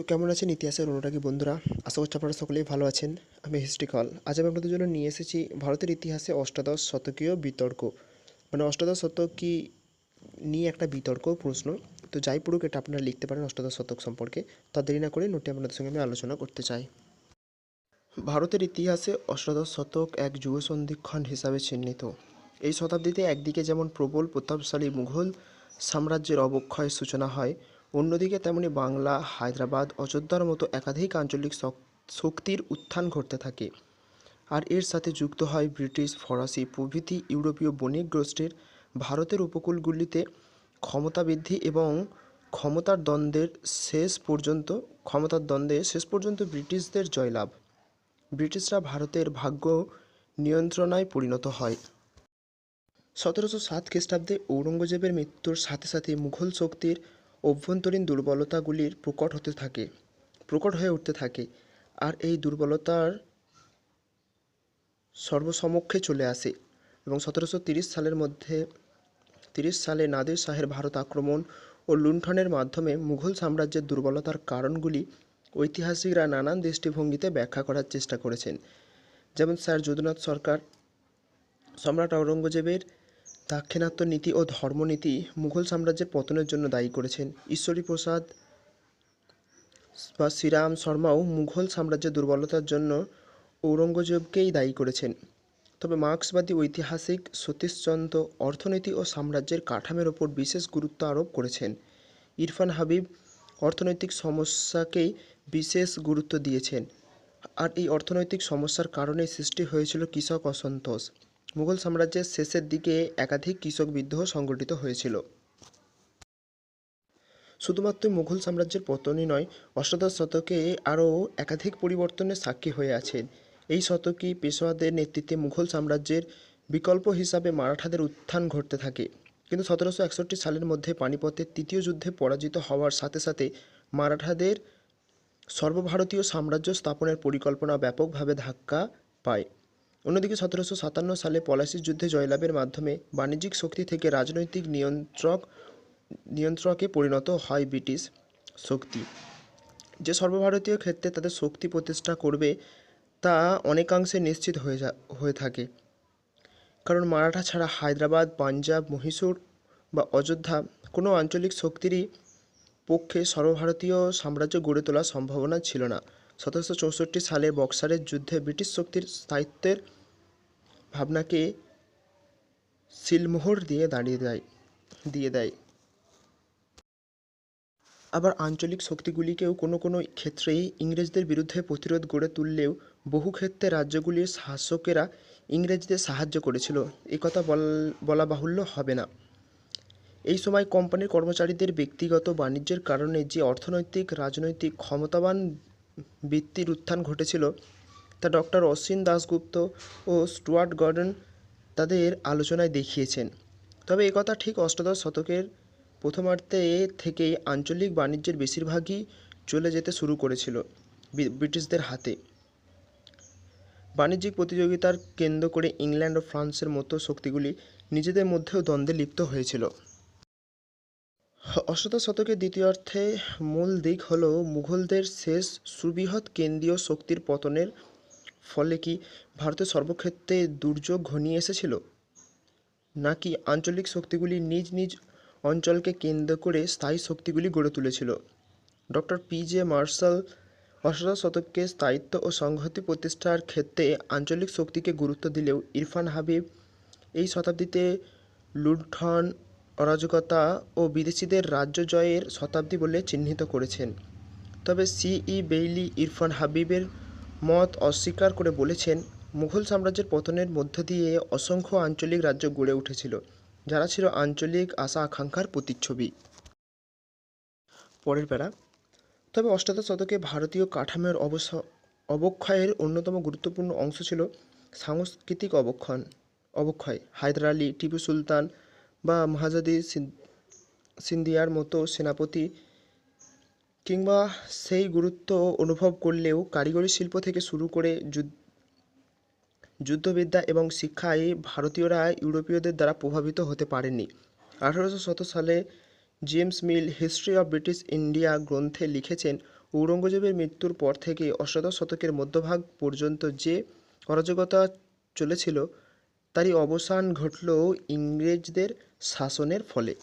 তো কেমন আছেন ইতিহাসের অনুরাগী বন্ধুরা? আশা করছি আপনারা সকলেই ভালো আছেন। আমি হিস্ট্রি কল। আজ আমি আপনাদের জন্য নিয়ে এসেছি ভারতের ইতিহাসে অষ্টাদশ শতকীয় বিতর্ক। মানে অষ্টাদশ শতকী নিয়ে একটা বিতর্ক, প্রশ্ন। তো যাই পড়ুক, এটা আপনারা লিখতে পারেন অষ্টাদশ শতক সম্পর্কে। তা দেরি না করে নোটে আপনাদের সঙ্গে আমি আলোচনা করতে চাই। ভারতের ইতিহাসে অষ্টাদশ শতক এক যুগ সন্ধিক্ষণ হিসাবে চিহ্নিত। এই শতাব্দীতে একদিকে যেমন প্রবল প্রতাপশালী মুঘল সাম্রাজ্যের অবক্ষয়ের সূচনা হয় অন্যদিকে তেমনি বাংলা, হায়দ্রাবাদ, অযোধ্যার মতো একাধিক আঞ্চলিক শক্তির উত্থান ঘটতে থাকে। আর এর সাথে যুক্ত হয় ব্রিটিশ, ফরাসি, প্রভৃতি ইউরোপীয় বণিক গোষ্ঠীর ভারতের উপকূলগুলিতে ক্ষমতা বৃদ্ধি এবং ক্ষমতার দ্বন্দ্বের শেষ পর্যন্ত, ক্ষমতার দ্বন্দ্বে শেষ পর্যন্ত ব্রিটিশদের জয়লাভ। ব্রিটিশরা ভারতের ভাগ্য নিয়ন্ত্রণায় পরিণত হয়। সতেরোশো সাত খ্রিস্টাব্দে ঔরঙ্গজেবের মৃত্যুর সাথে সাথে মুঘল শক্তির অভ্যন্তরীণ দুর্বলতাগুলির প্রকট হতে থাকে, প্রকট হয়ে উঠতে থাকে, আর এই দুর্বলতার সর্বসমক্ষে চলে আসে। এবং সতেরোশো তিরিশ সালের মধ্যে, তিরিশ সালে নাদির শাহের ভারত আক্রমণ ও লুণ্ঠনের মাধ্যমে মুঘল সাম্রাজ্যের দুর্বলতার কারণগুলি ঐতিহাসিকরা নানান দৃষ্টিভঙ্গিতে ব্যাখ্যা করার চেষ্টা করেছেন। যেমন স্যার যদুনাথ সরকার, সম্রাট আওরঙ্গজেবের দাক্ষিণাত্য নীতি ও ধর্মনীতি মুঘল সাম্রাজ্যের পতনের জন্য দায়ী করেছেন। ঈশ্বরী প্রসাদ বা শ্রীরাম শর্মাও মুঘল সাম্রাজ্যের দুর্বলতার জন্য ঔরঙ্গজেবকেই দায়ী করেছেন। তবে মার্ক্সবাদী ঐতিহাসিক সতীশচন্দ্র অর্থনীতি ও সাম্রাজ্যের কাঠামের ওপর বিশেষ গুরুত্ব আরোপ করেছেন। ইরফান হাবিব অর্থনৈতিক সমস্যাকেই বিশেষ গুরুত্ব দিয়েছেন। আর এই অর্থনৈতিক সমস্যার কারণে সৃষ্টি হয়েছিল কৃষক অসন্তোষ। মুঘল সাম্রাজ্যের শেষের দিকে একাধিক কৃষক বিদ্রোহ সংগঠিত হয়েছিল। শুধুমাত্র মুঘল সাম্রাজ্যের পতনই নয়, অষ্টাদশ শতকে আরও একাধিক পরিবর্তনের সাক্ষী হয়ে আছেন। এই শতকই পেশোয়াদের নেতৃত্বে মুঘল সাম্রাজ্যের বিকল্প হিসাবে মারাঠাদের উত্থান ঘটতে থাকে। কিন্তু সতেরোশো একষট্টি সালের মধ্যে পানিপথের তৃতীয় যুদ্ধে পরাজিত হওয়ার সাথে সাথে মারাঠাদের সর্বভারতীয় সাম্রাজ্য স্থাপনের পরিকল্পনা ব্যাপকভাবে ধাক্কা পায়। অন্যদিকে সতেরোশো সাতান্ন সালে পলাশির যুদ্ধে জয়লাভের মাধ্যমে বাণিজ্যিক শক্তি থেকে রাজনৈতিক নিয়ন্ত্রক, নিয়ন্ত্রকে পরিণত হয় ব্রিটিশ শক্তি। যে সর্বভারতীয় ক্ষেত্রে তাদের শক্তি প্রতিষ্ঠা করবে তা অনেকাংশে নিশ্চিত হয়ে যা, হয়ে থাকে। কারণ মারাঠা ছাড়া হায়দ্রাবাদ, পাঞ্জাব, মহীশূর বা অযোধ্যা কোনো আঞ্চলিক শক্তিরই পক্ষে সর্বভারতীয় সাম্রাজ্য গড়ে তোলার সম্ভাবনা ছিল না। সতেরোশো চৌষট্টি সালে বক্সারের যুদ্ধে ব্রিটিশ শক্তির স্থায়িত্বের ভাবনাকে সিলমোহর দিয়ে দাঁড়িয়ে দেয়, দিয়ে দেয়। আবার আঞ্চলিক শক্তিগুলিকেও কোনো কোনো ক্ষেত্রেই ইংরেজদের বিরুদ্ধে প্রতিরোধ গড়ে তুললেও বহু ক্ষেত্রে রাজ্যগুলির শাসকেরা ইংরেজদের সাহায্য করেছিল। বল, বলা বাহুল্য হবে না। এই সময় কোম্পানির কর্মচারীদের ব্যক্তিগত বাণিজ্যের কারণে যে অর্থনৈতিক, রাজনৈতিক ক্ষমতাবান বৃত্তির উত্থান ঘটেছিল, তা ডক্টর অশ্বিন দাশগুপ্ত ও স্টুয়ার্ট গর্ডন তাদের আলোচনায় দেখিয়েছেন। তবে একথা ঠিক অষ্টাদশ শতকের প্রথমার্ধে থেকেই আঞ্চলিক বাণিজ্যের বেশিরভাগই চলে যেতে শুরু করেছিল ব্রিটিশদের হাতে। বাণিজ্যিক প্রতিযোগিতার কেন্দ্র করে ইংল্যান্ড ও ফ্রান্সের মতো শক্তিগুলি নিজেদের মধ্যেও দ্বন্দ্বে লিপ্ত হয়েছিল। অষ্টাদশ শতকের দ্বিতীয়ার্ধে মূল দিক হল মুঘলদের শেষ সুবৃহৎ কেন্দ্রীয় শক্তির পতনের ফলে কি ভারতের সর্বক্ষেত্রে দুর্যোগ ঘনিয়ে এসেছিল? নাকি আঞ্চলিক শক্তিগুলি নিজ নিজ অঞ্চলকে কেন্দ্র করে স্থায়ী শক্তিগুলি গড়ে তুলেছিল? ডক্টর পি জে মার্শাল অষ্টাদশ শতকে স্থায়িত্ব ও সংহতি প্রতিষ্ঠার ক্ষেত্রে আঞ্চলিক শক্তিকে গুরুত্ব দিলেও ইরফান হাবিব এই শতাব্দীতে লুণ্ঠন অরাজকতা ও বিদেশিদের রাজ্য জয়ের শতাব্দী বলে চিহ্নিত করেছেন। তবে সিই বেইলি ইরফান হাবিবের মত অস্বীকার করে বলেছেন, মুঘল সাম্রাজ্যের পতনের মধ্য দিয়ে অসংখ্য আঞ্চলিক রাজ্য গড়ে উঠেছিল, যারা ছিল আঞ্চলিক আশা আকাঙ্ক্ষার প্রতিচ্ছবি। পরের প্যারা। তবে অষ্টাদশ শতকে ভারতীয় কাঠামোর অবস, অবক্ষয়ের অন্যতম গুরুত্বপূর্ণ অংশ ছিল সাংস্কৃতিক অবক্ষণ, অবক্ষয়, হায়দার আলী, টিপু সুলতান বা মহাজাদি সিন- সিন্ধিয়ার মতো সেনাপতি কিংবা সেই গুরুত্ব অনুভব করলেও কারিগরি শিল্প থেকে শুরু করে যুদ্ধ যুদ্ধবিদ্যা এবং শিক্ষায় ভারতীয়রা ইউরোপীয়দের দ্বারা প্রভাবিত হতে পারেনি। আঠারোশো সালে James Mill history of British India গ্রন্থে লিখেছেন, ঔরঙ্গজেবের মৃত্যুর পর থেকে অষ্টাদশ শতকের মধ্যভাগ পর্যন্ত যে অরাজকতা চলেছিল তারই অবসান ঘটল ইংরেজদের শাসনের ফলে।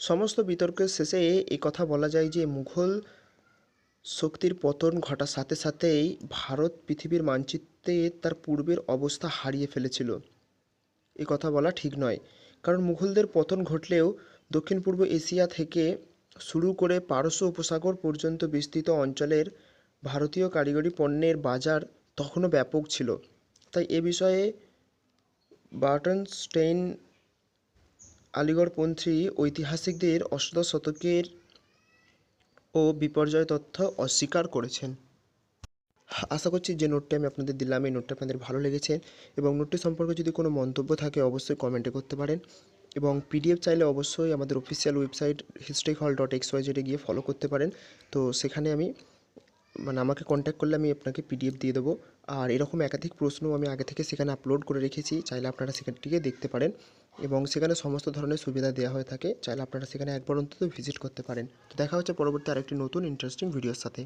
সমস্ত বিতর্কের শেষে এ কথা বলা যায় যে, মুঘল শক্তির পতন ঘটার সাথে সাথেই ভারত পৃথিবীর মানচিত্রে তার পূর্বের অবস্থা হারিয়ে ফেলেছিল। এ কথা বলা ঠিক নয়, কারণ মুঘলদের পতন ঘটলেও দক্ষিণ পূর্ব এশিয়া থেকে শুরু করে পারস্য উপসাগর পর্যন্ত বিস্তৃত অঞ্চলের ভারতীয় কারিগরি পণ্যের বাজার তখনও ব্যাপক ছিল। তাই এ বিষয়ে বার্টন স্টেইন, আলিগড়পন্থী ঐতিহাসিকদের অষ্টাদশ শতকের ও বিপর্যয় তথ্য অস্বীকার করেছেন। আশা করছি যে নোটটি আমি আপনাদের দিলাম। এই নোটটি আপনাদের ভালো লেগেছে এবং নোটটি সম্পর্কে যদি কোনো মন্তব্য থাকে অবশ্যই কমেন্টে করতে পারেন এবং পিডিএফ চাইলে অবশ্যই আমাদের official website history hall dot X Y জেডে গিয়ে ফলো করতে পারেন। তো সেখানে আমি মানে আমাকে কন্ট্যাক্ট করলে আমি আপনাকে পিডিএফ দিয়ে দেবো। আর এরকম একাধিক প্রশ্ন আমি আগে থেকে সেখানে আপলোড করে রেখেছি, চাইলে আপনারা সেখানটিকে দেখতে পারেন এবং সেখানে সমস্ত ধরনের সুবিধা দেওয়া হয়ে থাকে, চাইলে আপনারা সেখানে একবার অন্তত ভিজিট করতে পারেন। তো দেখা হচ্ছে পরবর্তী আরেকটি নতুন ইন্টারেস্টিং ভিডিওর সাথে।